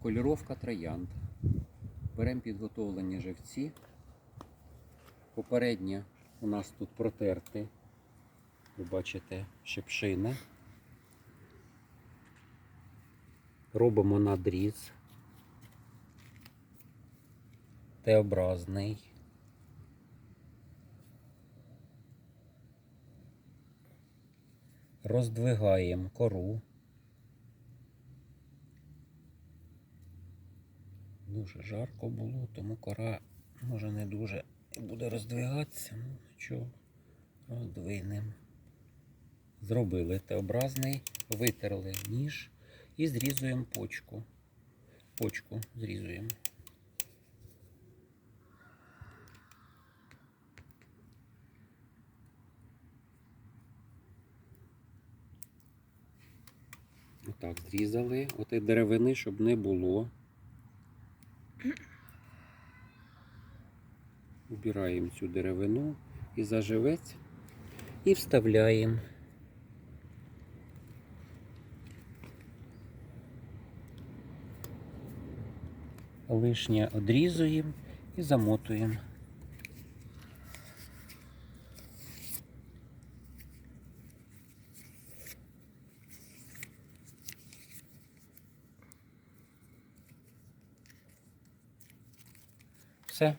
Околіровка троянд. Беремо підготовлені живці. Попереднє у нас тут протерти. Ви бачите, шипшина. Робимо надріз. Т-образний. Роздвигаємо кору. Дуже жарко було, тому кора може не дуже буде роздвигатися. Ну, нічого, роздвинемо. Зробили Т-образний, витерли ніж і зрізуємо почку. Почку зрізуємо. Отак, зрізали. Оте деревини, щоб не було. Убираємо цю деревину і заживець і вставляємо. Лишнє одрізуємо і замотуємо. Все.